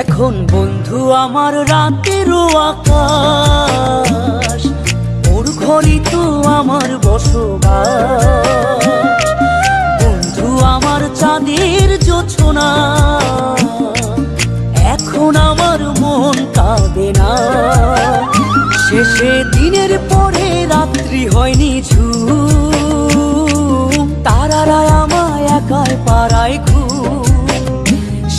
এখন বন্ধু আমার রাতেরও আকাশ ওর ঘরই তো আমার বসবাস। বন্ধু আমার চাঁদের জোছনা এখন আমার মন কাঁদে না। শেষে দিনের পরে রাত্রি হয়নি ঝুম, তারারা আমায় একাই পাড়ায় ঘুম।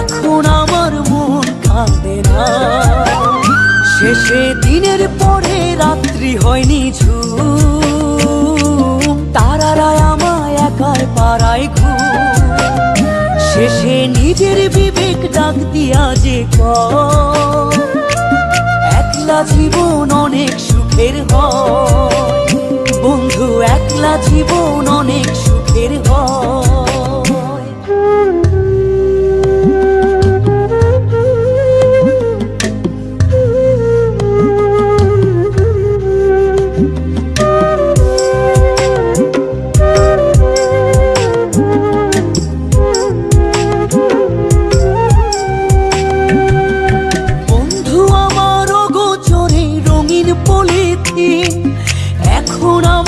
এখন আমার মন কাঁদে না। শেষে দিনের পরে রাত্রি হয়নি ঝুম। তারারায় আমায় একাই পাড়ায় ঘুম। শেষে নিজের বিবেক ডাক দিয়া যে কয়, একলা জীবন অনেক সুখের হয়। বন্ধু, একলা জীবন অনেক সুখের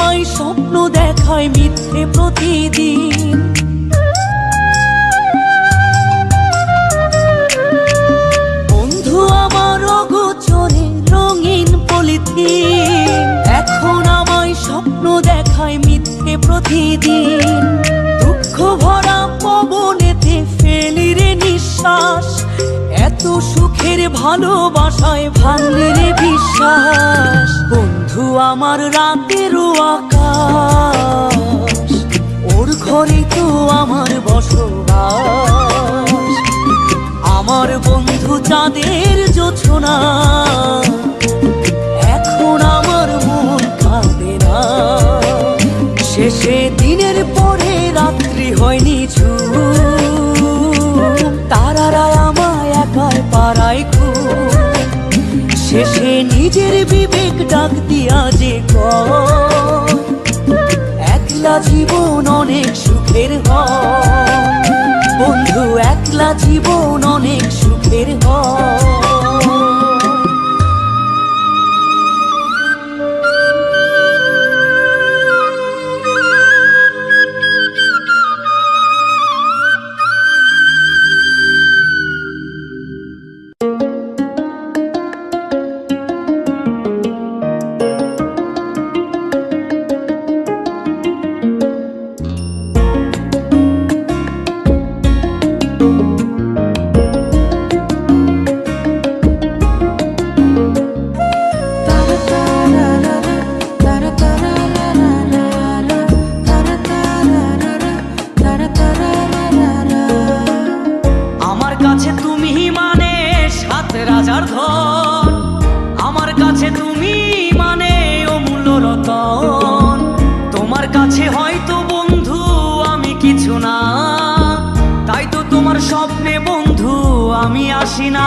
আমায় স্বপ্ন দেখায় মিথ্যে প্রতিদিন। বন্ধু আমার গোচরে রঙিন পলিথিন। এখন আমায় স্বপ্ন দেখায় মিথ্যে প্রতিদিন। দুঃখ ভরা পবনেতে ফেলি রে নিঃশ্বাস। এত সুখের ভালোবাসায় ভাঙলি রে বিশ্বাস। বন্ধু, আমার রাতেরও আকাশ। ওর ঘরে তো আমার বসবাস। আমার বন্ধু চাঁদের জোছনা। এখন আমার মন কাঁদে না। শেষে দিনের পরে রাত্রি হয়নি ঝুম। তারারা আমায় একাই পাড়ায় খুব শেষে নিজের ডাক দিয়া যে একলা জীবন অনেক সুখের হয়। বন্ধু একলা জীবন অনেক সুখের হয়। আসি না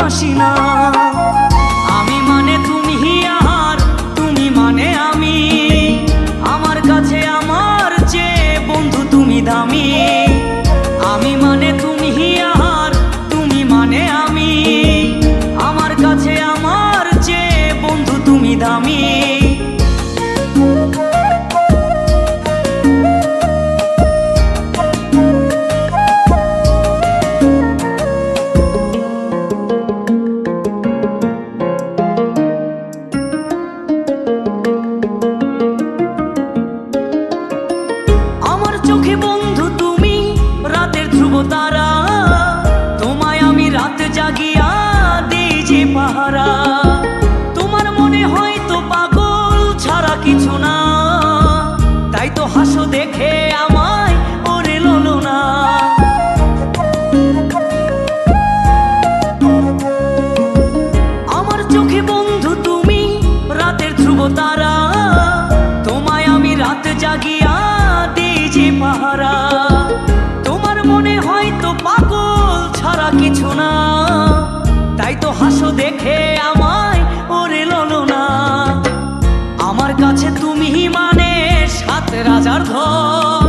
ভাসি না রাজার ধন।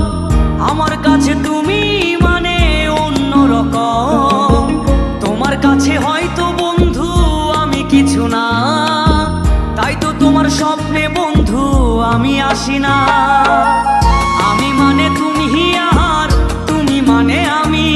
আমার কাছে তুমি মানে অন্য রকম। তোমার কাছে হয়তো বন্ধু আমি কিছু না। তাই তো তোমার স্বপ্নে বন্ধু আমি আসি না। আমি মানে তুমি আর তুমি মানে আমি।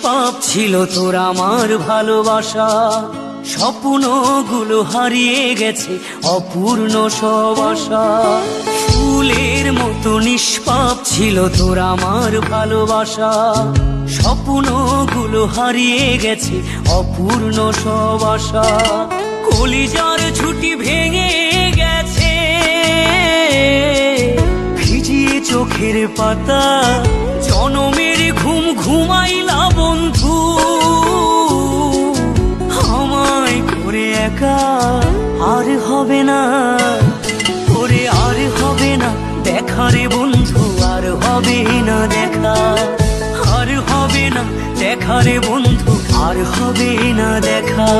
নিষ্পাপ ছিল তোর আমার ভালোবাসা। স্বপ্নগুলো হারিয়ে গেছে অপূর্ণ সব আশা। ফুলের মতো নিষ্পাপ ছিল তোর আমার ভালোবাসা। স্বপ্নগুলো হারিয়ে গেছে অপূর্ণ সব আশা। কলিজার ছুটি ভেঙে চোখের পাতা, জনমের ঘুম ঘুমাইলা বন্ধু। আমায় করে একা আর হবে না, ওরে আর হবে না দেখা রে বন্ধু, আর হবে না দেখা। আর হবে না দেখা রে বন্ধু, আর হবে না দেখা।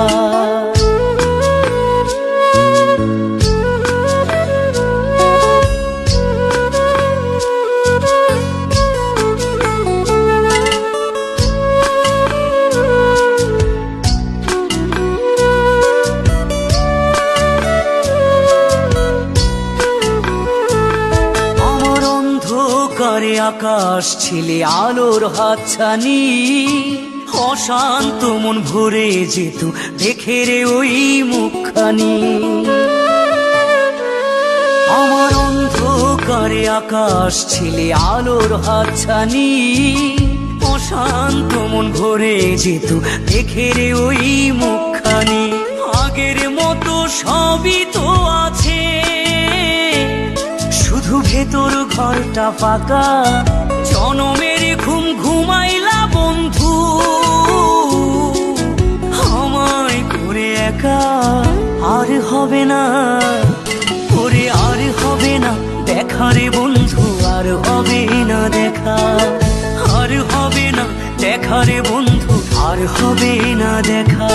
আকাশ ছিলে আলোর হাতছানি। অশান্ত মন ভরে যেত দেখে রে ওই মুখখানি। আমার অন্ধকারে আকাশ ছিলে আলোর হাতছানি। অশান্ত মন ভরে যেত দেখে রে ওই মুখখানি। আগের মতো সবই তো ঘরটা ফাঁকা। জনমের ঘুম ঘুমাইলা বন্ধু, আমায় করে একা, আর হবে না। ওরে আর হবে না, দেখা রে বন্ধু, আর হবে না দেখা। আর হবে না, দেখা রে বন্ধু, আর হবে না দেখা।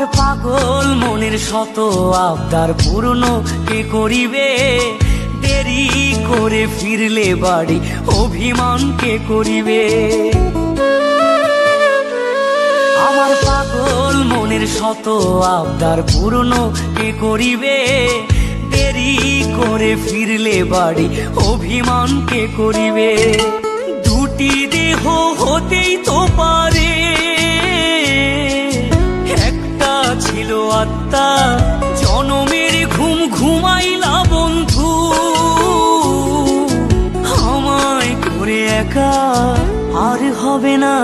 আমার পাগল মনের শত আবদার পূর্ণ কে করিবে? দেরি করে ফিরলে বাড়ি, অভিমান কে করিবে? আমার পাগল মনের শত আবদার পূর্ণ কে করিবে? দেরি করে ফিরলে বাড়ি, অভিমান কে করিবে? দুটি দেহ হতেই তো পারে আত্মা, জনমের ঘুম ঘুমাইলা বন্ধু। আমায় করে একা আর হবে না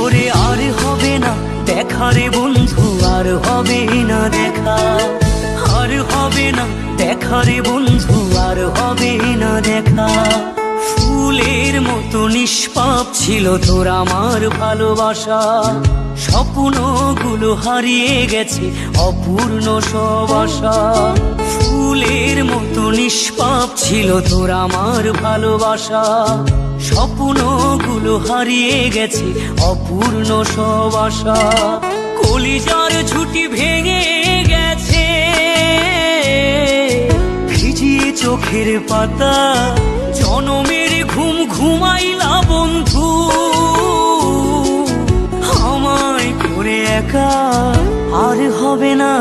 ওরে আর হবে না দেখা রে বন্ধু, আর হবে না দেখা। আর হবে না দেখা রে বন্ধু, আর হবে না দেখা। মতো নিষ্পাপ ছিল তোর আমার ভালোবাসা। স্বপ্নগুলো হারিয়ে গেছে অপূর্ণ সব আশা। ফুলের মতো নিষ্পাপ ছিল তোর আমার ভালোবাসা। স্বপ্নগুলো হারিয়ে গেছে অপূর্ণ সব আশা। কলিজার ছুটি ভেঙে গেছে। ভিজিয়ে চোখের পাতা, জনমের ঘুম ঘুমাইলা বন্ধু। আমায় করে একা আর হবে না।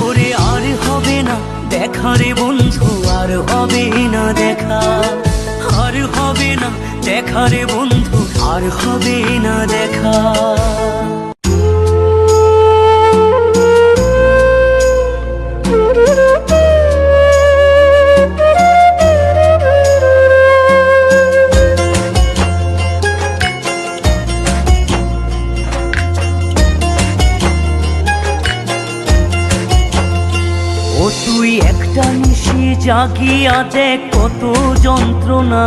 করে আর হবে না, দেখা রে বন্ধু, আর হবে না দেখা। আর হবে না, দেখা রে বন্ধু, আর হবে না দেখা। জাগিয়া যে কত যন্ত্রণা,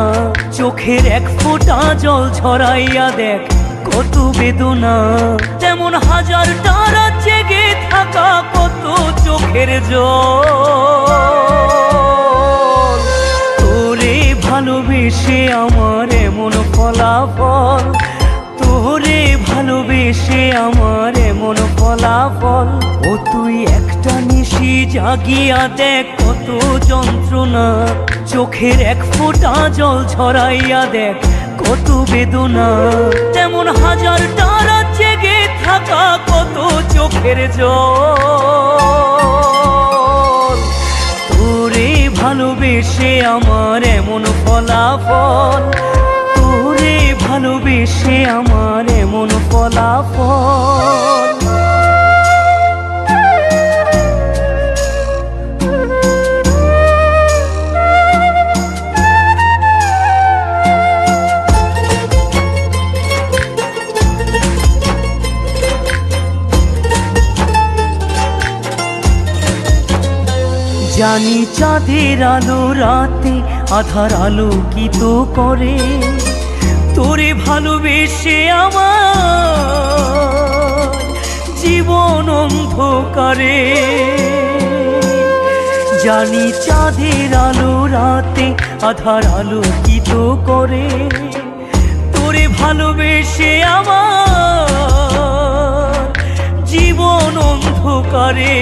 চোখের এক ফোঁটা জল ছড়াইয়া দেখ কত বেদনা। তেমন হাজার তারা জেগে থাকা কত চোখের জল। তোরে ভালোবেসে আমার এমন ফলাফল তোরে ভালোবেসে আমার এমন ফলাফল। ও তুই একটা নিশি জাগিয়া দেখ কত যন্ত্রণা। চোখের এক ফোঁটা জল ছড়াইয়া দেখ কত বেদনা। তেমন হাজার তারা জেগে থাকা কত চোখের জল। তোরে ভালোবেসে আমার এমন ফলাফল। তোরে ভালোবেসে আমার এমন ফলাফল। জানি চাঁদের আলো রাতে আধার আলোকিত করে। তোরে ভালোবেসে আমার জীবন অন্ধকারে। জানি চাঁদের আলো রাতে আধার আলোকিত করে। তোরে ভালোবেসে আমার জীবন অন্ধকারে।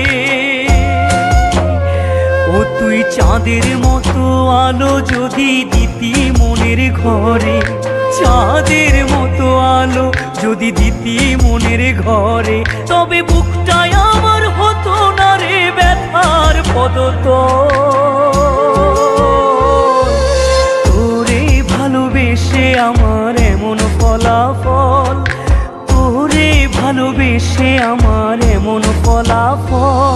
ও তুই চাঁদের মতো আলো যদি দিতি মনের ঘরে চাঁদের মতো আলো যদি দিতি মনের ঘরে, তবে বুকটাই আমার হতো না রে ব্যথার পদত তোরে ভালোবেসে আমার এমন ফলাফল, তোরে ভালোবেসে আমার এমন ফলাফল।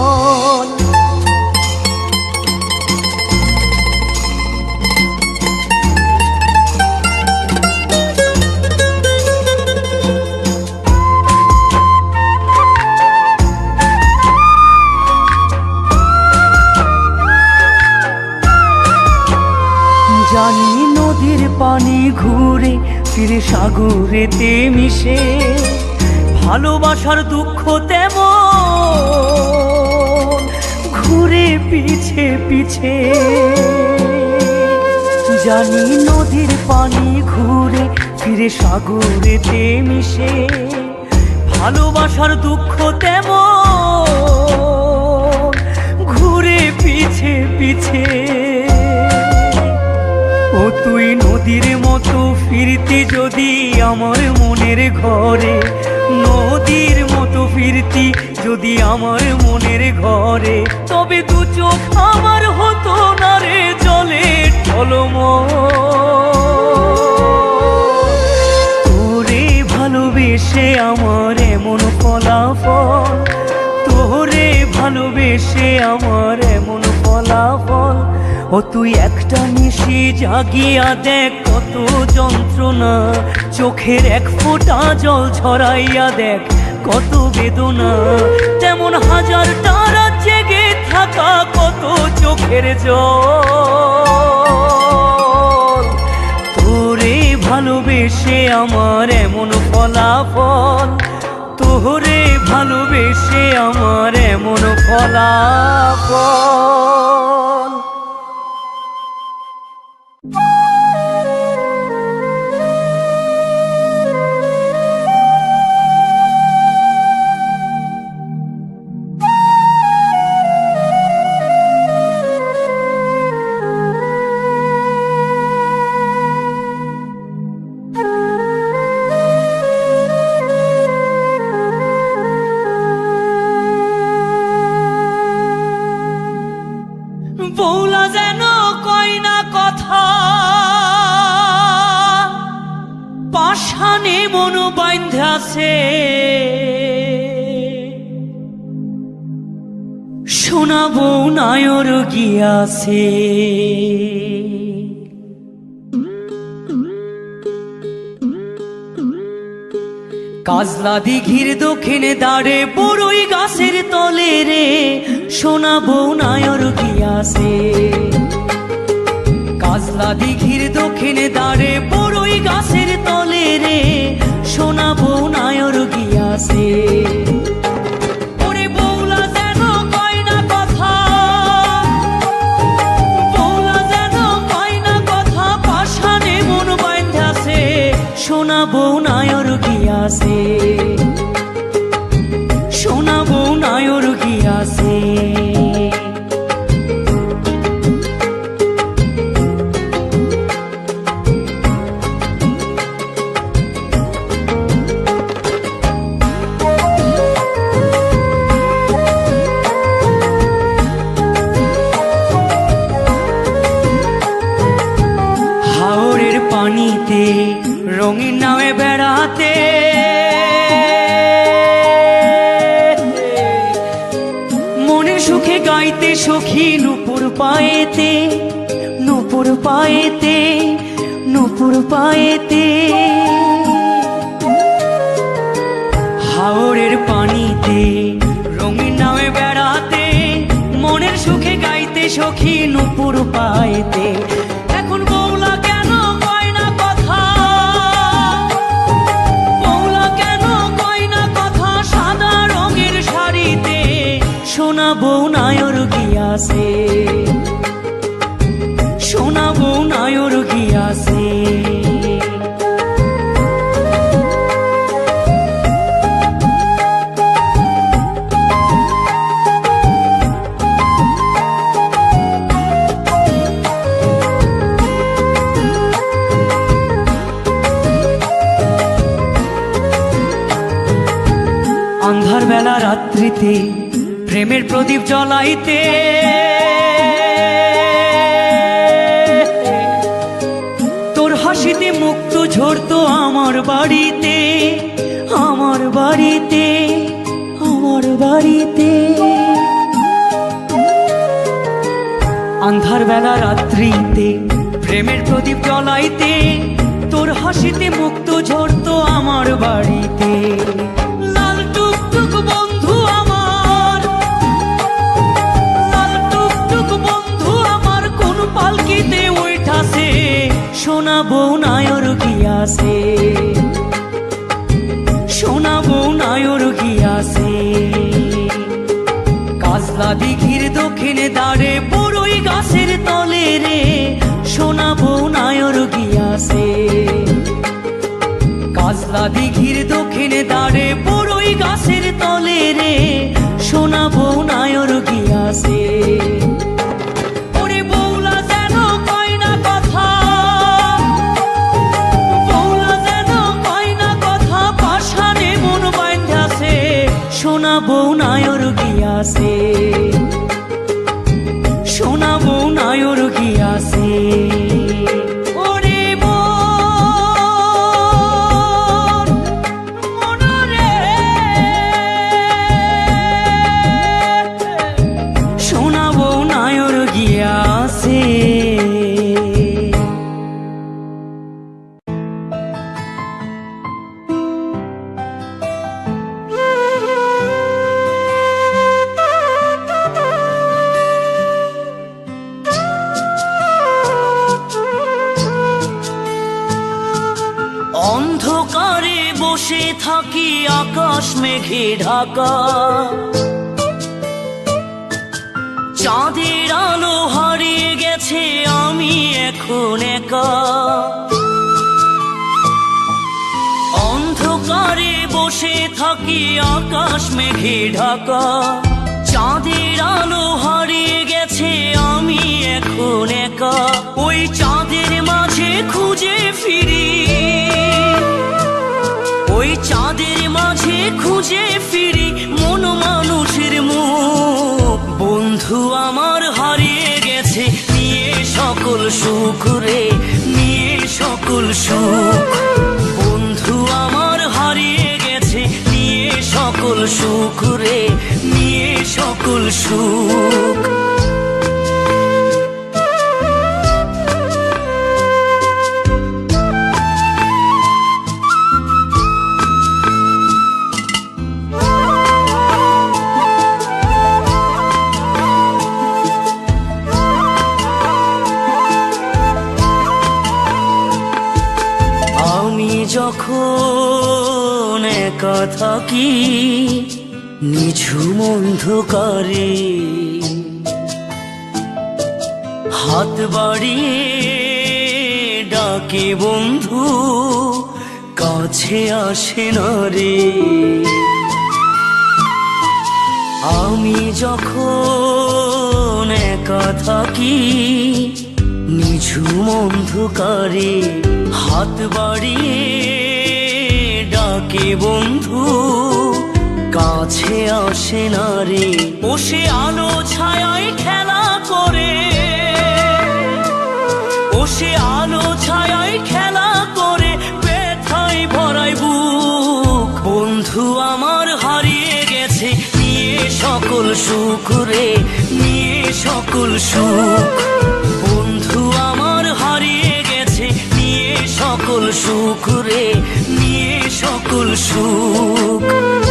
ফিরে সাগরেতে মিশে, ভালোবাসার দুঃখ তেমন ঘুরে পিছে পিছে। জানি নদীর পানি ঘুরে ফিরে সাগরেতে মিশে, ভালোবাসার দুঃখ তেমন ঘুরে পিছে পিছে। ও তুই নদীর মতো ফিরতি যদি আমার মনের ঘরে? নদীর মতো ফিরতি যদি আমার মনের ঘরে? তবে দু চোখ আমার হতো না রে জলে টলম তোরে ভালোবেসে আমার এমন ফলাফল। তোরে ভালোবেসে আমার এমন ফলাফল। ও তুই একটা নিশি জাগিয়া দেখ কত যন্ত্রণা। চোখের এক ফোঁটা জল ছড়াইয়া দেখ কত বেদনা। তেমন হাজার তারা জেগে থাকা কত চোখের জল। তোরে ভালোবেসে আমার এমন ফলাফল। তোরে ভালোবেসে আমার এমন ফলাফল। গিয়াছে কাজলা দিঘির দক্ষিণে দাঁড়ে বড়ই গাছের তলে রে, শোনাবো নায়র গিয়াছে কাজলা দিঘির দক্ষিণে দাঁড়ে বড়ই গাছের তলে রে, শোনাবো নায়র গিয়াছে ওরে গিয়াছে পায়েতে, নুপুর পায়েতে নুপুর পায়েতে। হাওরের পানিতে, রঙিন নামে বেড়াতে, মনের সুখে গাইতে সখী নুপুর পাইতে এখন বৌলা কেন কয় না কথা? বৌলা কেন কয় না কথা? সাদা রঙের শাড়িতে সোনা বউ নায়র গিয়াছে সোনা রাত্রিতে প্রেমের প্রদীপ জ্বলাইতে। তোর হাসিতে মুক্ত ঝরতো আমার বাড়িতে আমার বাড়িতে আমার বাড়িতে। আন্ধার বেলা রাত্রিতে প্রেমের প্রদীপ জ্বলাইতে, তোর হাসিতে মুক্ত ঝরতো গিয়াছে কাজলা দিঘির দক্ষিণে দাঁড়ে বড়ই গাছের তলে রে সোনা বউ নায়র গিয়াছে। বসে থাকি আকাশ মেঘে ঢাকা। চাঁদের আলো হারিয়ে গেছে, আমি এখন একা। ওই চাঁদের মাঝে খুঁজে ফিরি। ওই চাঁদের মাঝে খুঁজে ফিরি, মন মানুষের মুখ। বন্ধু আমার হারিয়ে গেছে, নিয়ে সকল সুখ রে, নিয়ে সকল সুখ। সকল সুখ রে নিয়ে সকল সুখ। যখন থাকি নিঝুম অন্ধকারে হাত বাড়িয়ে ডাকে বন্ধু, কাছে আসে না রে। আমি যখন একা থাকি, নিঝুম অন্ধকারে হাত বাড়িয়ে ডাকে বন্ধু, কাছে আসে না রে বসে আলো ছায়ায় খেলা করে। বসে আলো ছায়ায় খেলা করে, ব্যথায় ভরাই বুক। বন্ধু আমার হারিয়ে গেছে, নিয়ে সকল সুখ রে, নিয়ে সকল সুখ। বন্ধু আমার হারিয়ে গেছে, নিয়ে সকল সুখ রে সকল সুখ।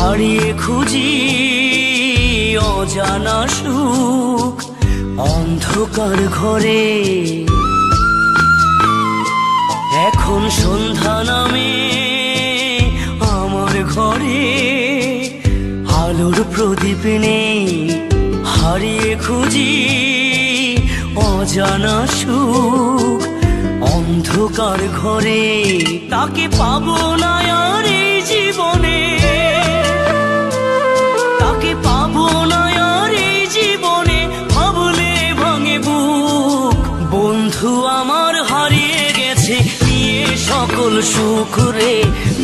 হারিয়ে খুঁজি অজানা সুখ অন্ধকার ঘরে। এখন সন্ধ্যা নামে আমার ঘরে। আলোর প্রদীপ নেই, হারিয়ে খুঁজি অজানা সুখ অন্ধকার ঘরে। তাকে পাবো না সকল সুখ রে,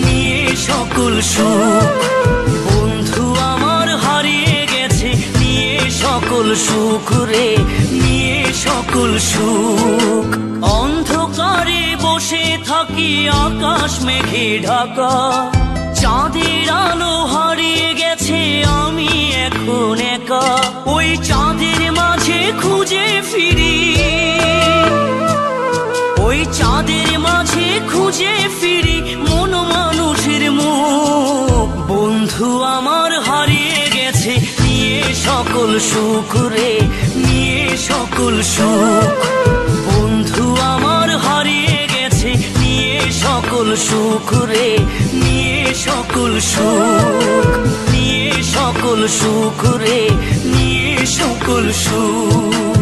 নিয়ে সকল সুখ বন্ধু আমার হারিয়ে গেছে, নিয়ে সকল সুখ রে, নিয়ে সকল সুখ। অন্ধকারে বসে থাকি আকাশ মেঘে ঢাকা। চাঁদের আলো হারিয়ে গেছে, আমি এখন একা। ওই চাঁদের মাঝে খুঁজে ফিরি। ওই চাঁদের মাঝে খুঁজে ফিরি মন মানুষের মুখ। বন্ধু আমার হারিয়ে গেছে, নিয়ে সকল সুখ রে, নিয়ে সকল সুখ। বন্ধু আমার হারিয়ে গেছে, নিয়ে সকল সুখ রে, নিয়ে সকল সুখ। নিয়ে সকল সুখ রে, নিয়ে সকল সুখ।